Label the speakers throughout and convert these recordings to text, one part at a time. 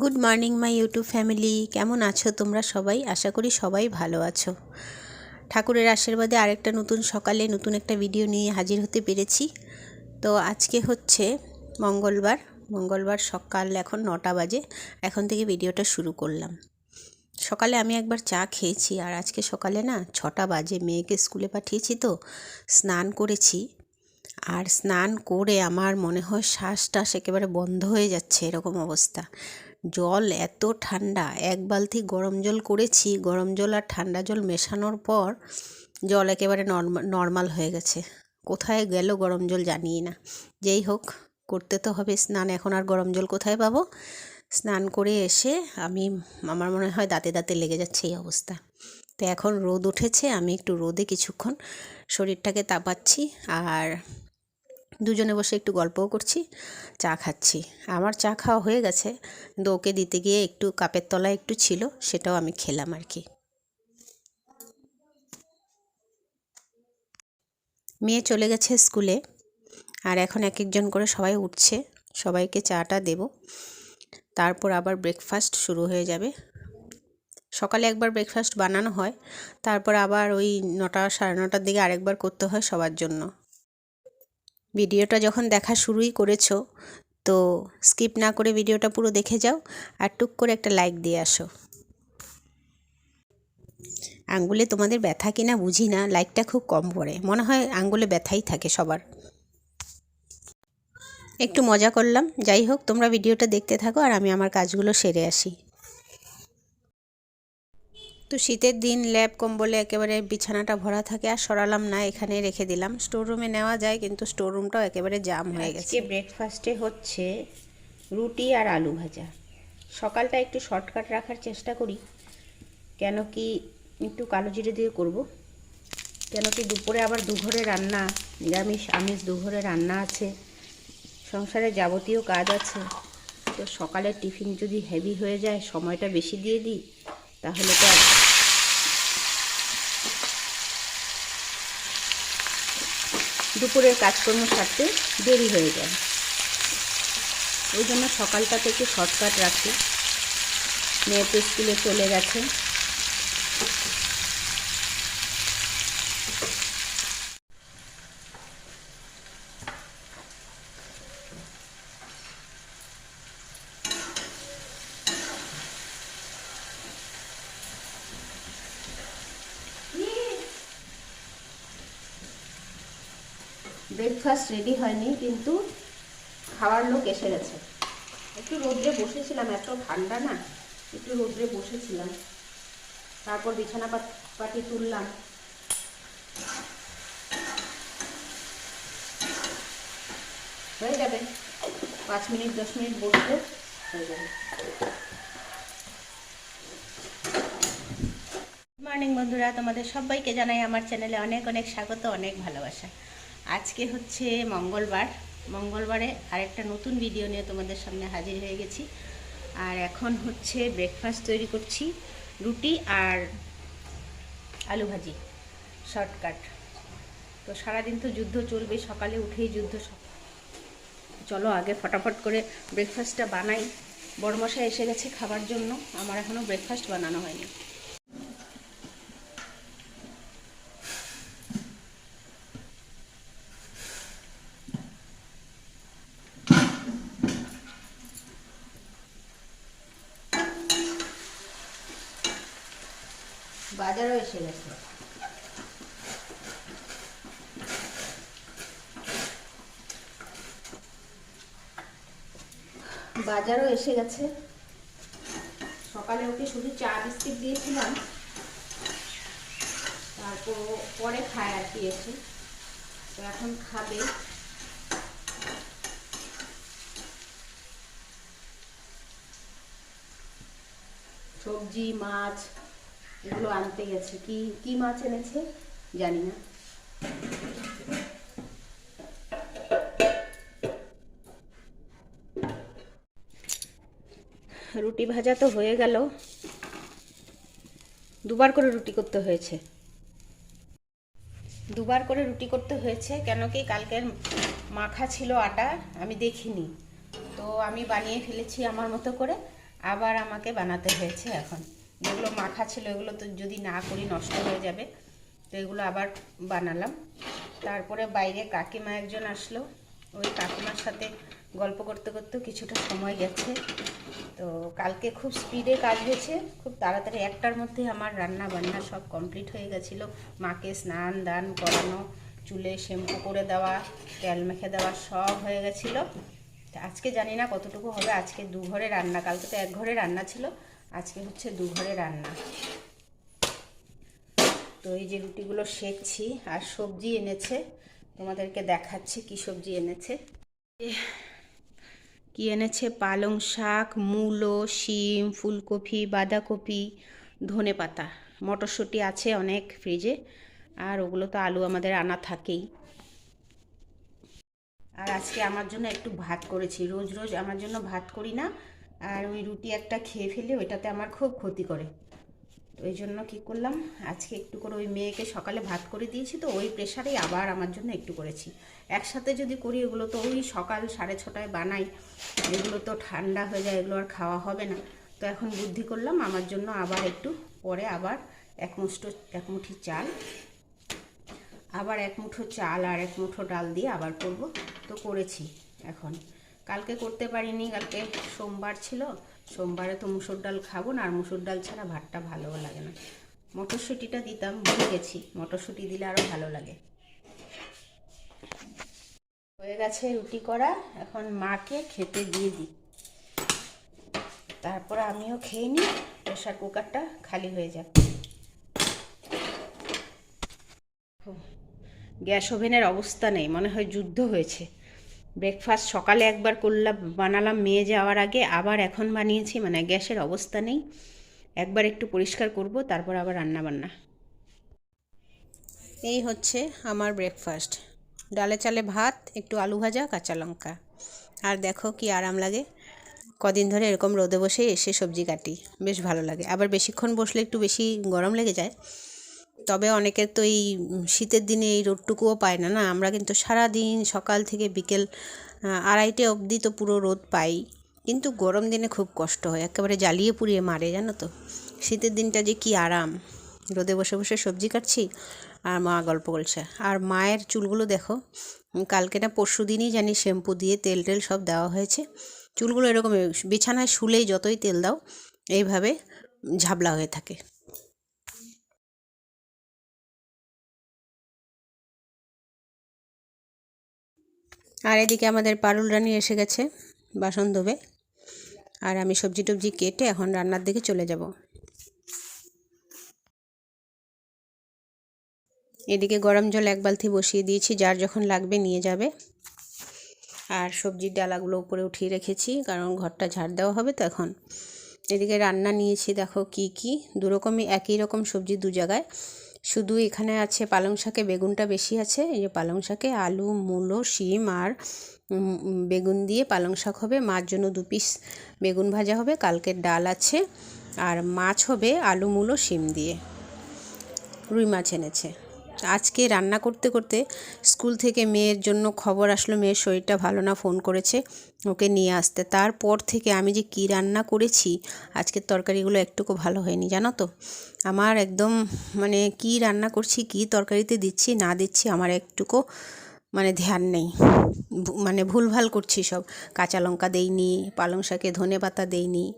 Speaker 1: Good morning my YouTube family কেমন আছো তোমরা সবাই? আশা করি সবাই ভালো আছো। ঠাকুরের আশীর্বাদে আরেকটা নতুন সকালে নতুন একটা ভিডিও নিয়ে হাজির হতে পেরেছি। তো আজকে হচ্ছে মঙ্গলবার। মঙ্গলবার সকাল এখন নটা বাজে। এখন থেকে ভিডিওটা শুরু করলাম। সকালে আমি একবার চা খেয়েছি আর আজকে সকালে না ছটা বাজে। মেয়েকে স্কুলে পাঠিয়েছি তো, স্নান করেছি। আর স্নান করে আমার মনে হয় শ্বাস টাস একেবারে বন্ধ হয়ে যাচ্ছে এরকম অবস্থা। জল এত ঠান্ডা, এক বালতি গরম জল করেছি, গরম জল আর ঠান্ডা জল মেশানোর পর জল একেবারে নর্মাল হয়ে গেছে। কোথায় গেল গরম জল জানিই না। যেই হোক, করতে তো হবে স্নান, এখন আর গরম জল কোথায় পাবো? স্নান করে এসে আমি, আমার মনে হয় দাঁতে দাঁতে লেগে যাচ্ছে এই অবস্থা। তো এখন রোদ উঠেছে, আমি একটু রোদে কিছুক্ষণ শরীরটাকে তাপাচ্ছি, আর দুজনে বসে একটু গল্পও করছি, চা খাচ্ছি। আমার চা খাওয়া হয়ে গেছে, কিন্তু ওকে দিতে গিয়ে একটু কাপের তলায় একটু ছিল, সেটাও আমি খেলাম আর কি। মেয়ে চলে গেছে স্কুলে, আর এখন এক একজন করে সবাই উঠছে, সবাইকে চাটা দেব। তারপর আবার ব্রেকফাস্ট শুরু হয়ে যাবে। সকালে একবার ব্রেকফাস্ট বানানো হয়, তারপর আবার ওই নটা সাড়ে নটার দিকে আরেকবার করতে হয় সবার জন্য। ভিডিওটা যখন দেখা শুরুই করেছ, তো স্কিপ না করে ভিডিওটা পুরো দেখে যাও আর টুক করে একটা লাইক দিয়ে আসো। আঙ্গুলে তোমাদের ব্যথা কিনা বুঝি না, লাইকটা খুব কম পড়ে। মনে হয় আঙ্গুলে ব্যথাই থাকে সবার। একটু মজা করলাম। যাই হোক, তোমরা ভিডিওটা দেখতে থাকো আর আমি আমার কাজগুলো সেরে আসি। তো শীতের দিন ল্যাব, কম্বলে একেবারে বিছানাটা ভরা থাকে আর সরালাম না এখানে রেখে দিলাম। স্টোর রুমে নেওয়া যায়, কিন্তু স্টোর রুমটাও একেবারে জাম হয়ে গেছে। ব্রেকফাস্টে হচ্ছে রুটি আর আলু ভাজা। সকালটা একটু শর্টকাট রাখার চেষ্টা করি। কেন কি একটু কালো জিরে দিয়ে করব। কেন কি দুপুরে আবার দুঘরে রান্না, নিরামিষ, আমিষ দুঘরে রান্না আছে। সংসারে যাবতীয় কাজ আছে। তো সকালের টিফিন যদি হেভি হয়ে যায়, সময়টা বেশি দিয়ে দিই, তাহলে তো দুপুরের কাজকর্ম সারতে দেরি হয়ে যায়। ওই জন্য সকালটা থেকে শর্টকাট রাখি। মেয়ে তো স্কুলে চলে গেছে। ব্রেকফাস্ট রেডি হয়নি, কিন্তু খাওয়ার লোক এসে গেছে। একটু রোদ্রে বসেছিলাম, এত ঠান্ডা না, একটু রোদ্রে বসেছিলাম। তারপর বিছানা পাটি তুললাম। হয়ে যাবে। পাঁচ মিনিট, দশ মিনিট বসলে হয়ে যাবে। মর্নিং বন্ধুরা, তোমাদের সবাইকে জানাই আমার চ্যানেলে অনেক অনেক স্বাগত, অনেক ভালোবাসা। আজকে হচ্ছে মঙ্গলবার। মঙ্গলবারে আরেকটা নতুন ভিডিও নিয়ে তোমাদের সামনে হাজির হয়ে গেছি। আর এখন হচ্ছে ব্রেকফাস্ট তৈরি করছি, রুটি আর আলু ভাজি শর্টকাট তো সারাদিন তো যুদ্ধ চলবে, সকালে উঠেই যুদ্ধ চলো আগে ফটাফট করে ব্রেকফাস্টটা বানাই। বড়মশাই এসে গেছে খাবার জন্য, আমার এখনও ব্রেকফাস্ট বানানো হয়নি। বাজারও এসে গেছে। বাজারও এসে গেছে। সকালে ওকে শুধু চা, বিস্কিট দিয়েছিলাম। তারপর পরে খায় আর কি এসে। তো এখন খাবে। সবজি, মাছ এগুলো আনতে গেছে। কি কি মাছ এনেছে? জানি না। রুটি ভাজা তো হয়ে গেল। দুবার করে রুটি করতে হয়েছে। দুবার করে রুটি করতে হয়েছে, কেন কি কালকের মাখা ছিল আটা, আমি দেখিনি। তো আমি বানিয়ে ফেলেছি আমার মতো করে, আবার আমাকে বানাতে হয়েছে এখন। যেগুলো মাখা ছিল এগুলো তো যদি না করি নষ্ট হয়ে যাবে, তো এগুলো আবার বানালাম। তারপরে বাইরে কাকিমা একজন আসলো, ওই কাকিমার সাথে গল্প করতে করতে কিছুটা সময় গেছে। তো কালকে খুব স্পিডে কাজ হয়েছে, খুব তাড়াতাড়ি একটার মধ্যে আমার রান্না বান্না সব কমপ্লিট হয়ে গেছিল। মাকে স্নান দান করানো, চুলে শ্যাম্পু করে দেওয়া, তেল মেখে দেওয়া সব হয়ে গেছিল। আজকে জানি না কতটুকু হবে, আজকে দু ঘরে রান্না, কালকে তো এক ঘরে রান্না ছিল। আজকে হচ্ছে দু ঘরে রান্না। তো এই যে রুটিগুলো শেখছি আর সবজি এনেছে। তোমাদেরকে দেখাচ্ছি কি সবজি এনেছে। কি এনেছে? পালং শাক, মূলো, শিম, ফুলকপি, বাঁধাকপি, ধনে পাতা। মটরশুঁটি আছে অনেক ফ্রিজে, আর ওগুলো তো আলু আমাদের আনা থাকেই। আর আজকে আমার জন্য একটু ভাত করেছি। রোজ রোজ আমার জন্য ভাত করি না আর ওই রুটি একটা খেয়ে ফেলে ওইটাতে আমার খুব ক্ষতি করে। তো ওই জন্য কী করলাম, আজকে একটু করে ওই মেয়েকে সকালে ভাত করে দিয়েছি তো ওই প্রেশারেই আবার আমার জন্য একটু করেছি। একসাথে যদি করি এগুলো তো ওই সকাল সাড়ে ছটায় বানাই, এগুলো তো ঠান্ডা হয়ে যায়, এগুলো আর খাওয়া হবে না। তো এখন বুদ্ধি করলাম আমার জন্য আবার একটু পরে আবার এক মুষ্টো এক মুঠি চাল, আবার এক মুঠো চাল আর এক মুঠো ডাল দিয়ে আবার করব। তো করেছি এখন। কালকে করতে পারিনি, কালকে সোমবার ছিল। সোমবারে তো মুসুর ডাল খাব না, আর মুসুর ডাল ছাড়া ভাতটা ভালোও লাগে না। মটরশুঁটিটা দিতাম, ভুলে গেছি। মটরশুঁটি দিলে আরও ভালো লাগে। হয়ে গেছে রুটি করা, এখন মাকে খেতে দিয়ে দিই। তারপর আমিও খেয়ে নিই প্রেশার কুকারটা খালি হয়ে যাক। গ্যাস ওভেনের অবস্থা নেই, মনে হয় যুদ্ধ হয়েছে। ব্রেকফাস্ট সকালে একবার করলাম, বানালাম, মেয়ে যাওয়ার আগে আবার এখন বানিয়েছি মানে গ্যাসের অবস্থা নেই। একবার একটু পরিষ্কার করব, তারপর আবার রান্না বান্না এই হচ্ছে আমার ব্রেকফাস্ট ডালে চালে ভাত, একটু আলু ভাজা, কাঁচা লঙ্কা। আর দেখো কি আরাম লাগে। কদিন ধরে এরকম রোদে বসে এসে সবজি কাটি, বেশ ভালো লাগে। আবার বেশিক্ষণ বসলে একটু বেশি গরম লেগে যায়। তবে অনেকের তো এই শীতের দিনে এই রোদটুকুও পায় না না? আমরা কিন্তু সারা দিন সকাল থেকে বিকেল আড়াইটে অবধি তো পুরো রোদ পাই। কিন্তু গরম দিনে খুব কষ্ট হয়, একেবারে জ্বালিয়ে পুড়িয়ে মারে, জানো তো? শীতের দিনটা যে কি আরাম। রোদে বসে বসে সবজি কাটছি আর মা গল্প বলছে আর মায়ের চুলগুলো দেখো কালকে না পরশু দিনই জানি শ্যাম্পু দিয়ে তেল টেল সব দেওয়া হয়েছে। চুলগুলো এরকম, বিছানায় শুলেই যতই তেল দাও, এইভাবে ঝাবলা হয়ে থাকে। আর এদিকে আমাদের পারুল রানী এসে গেছে বাসন ধোবে। আর আমি সবজি টবজি কেটে এখন রান্নার দিকে চলে যাব। এদিকে গরম জল এক বালতি বসিয়ে দিয়েছি, যার যখন লাগবে নিয়ে যাবে। আর সবজির ডালাগুলো উপরে উঠিয়ে রেখেছি, কারণ ঘরটা ঝাড় দেওয়া হবে তো এখন। এদিকে রান্না নিয়েছি, দেখো কি কি। দুরকমই একই রকম সবজি দু জায়গায়। শুধু এখানে আছে পালং শাকে বেগুনটা বেশি আছে, এই যে পালং শাকে আলু, মূলো, শিম আর বেগুন দিয়ে পালং শাক হবে। মাছ জন্য দু পিস বেগুন ভাজা হবে, কালকের ডাল আছে। আর মাছ হবে আলু, মূলো, শিম দিয়ে। রুই মাছ এনেছে। আজকে রান্না করতে করতে স্কুল থেকে মেয়ের জন্য খবর আসলো, মেয়ের শরীরটা ভালো না, ফোন করেছে ওকে নিয়ে আসতে। তারপর থেকে আমি যে কি রান্না করেছি, আজকের তরকারিগুলো একটুকু ভালো হয়নি, জানো তো? আমার একদম মানে কি রান্না করছি, কি তরকারিতে দিচ্ছি, না দিচ্ছি, আমার একটুকু মানে ধ্যান নেই। মানে ভুলভাল করছি সব। কাঁচা লঙ্কা দেইনি, পালং শাকে ধনে পাতা দেইনি।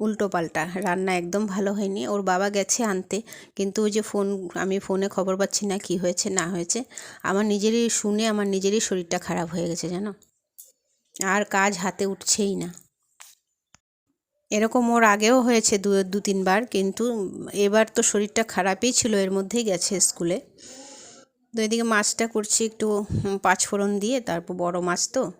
Speaker 1: উল্টো পাল্টা। রান্না একদম ভালো হয়নি। ওর বাবা গেছে আনতে। কিন্তু ওই যে ফোন, আমি ফোনে খবর পাচ্ছি না কি হয়েছে, না হয়েছে। আমার নিজেরই শুনে আমার নিজেরই শরীরটা খারাপ হয়ে গেছে, জানো? আর কাজ হাতে উঠছেই না। এরকম ওর আগেও হয়েছে দু দু তিনবার। কিন্তু এবার তো শরীরটা খারাপই ছিল, এর মধ্যেই গেছে স্কুলে। তো এদিকে মাছটা করছি একটু পাঁচফোড়ন দিয়ে, তারপর বড় মাছ তো।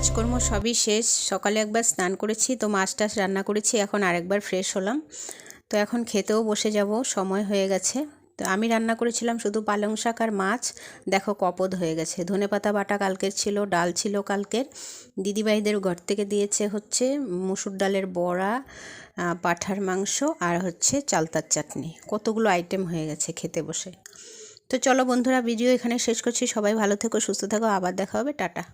Speaker 1: কাজকর্ম সবই শেষ। সকালে একবার স্নান করেছি, তো মাছ টাছ রান্না করেছি, এখন আরেকবার ফ্রেশ হলাম। তো এখন খেতেও বসে যাব, সময় হয়ে গেছে। তো আমি রান্না করেছিলাম শুধু পালং শাক আর মাছ। দেখো কপদ হয়ে গেছে। ধনে পাতা বাটা কালকের ছিল, ডাল ছিল কালকের। দিদিভাইদের ঘর থেকে দিয়েছে হচ্ছে মুসুর ডালের বড়া পাঠার মাংস আর হচ্ছে চালতার চাটনি। কতগুলো আইটেম হয়ে গেছে খেতে বসে। তো চলো বন্ধুরা ভিডিও এখানে শেষ করছি। সবাই ভালো থেকো, সুস্থ থাকো। আবার দেখা হবে। টাটা।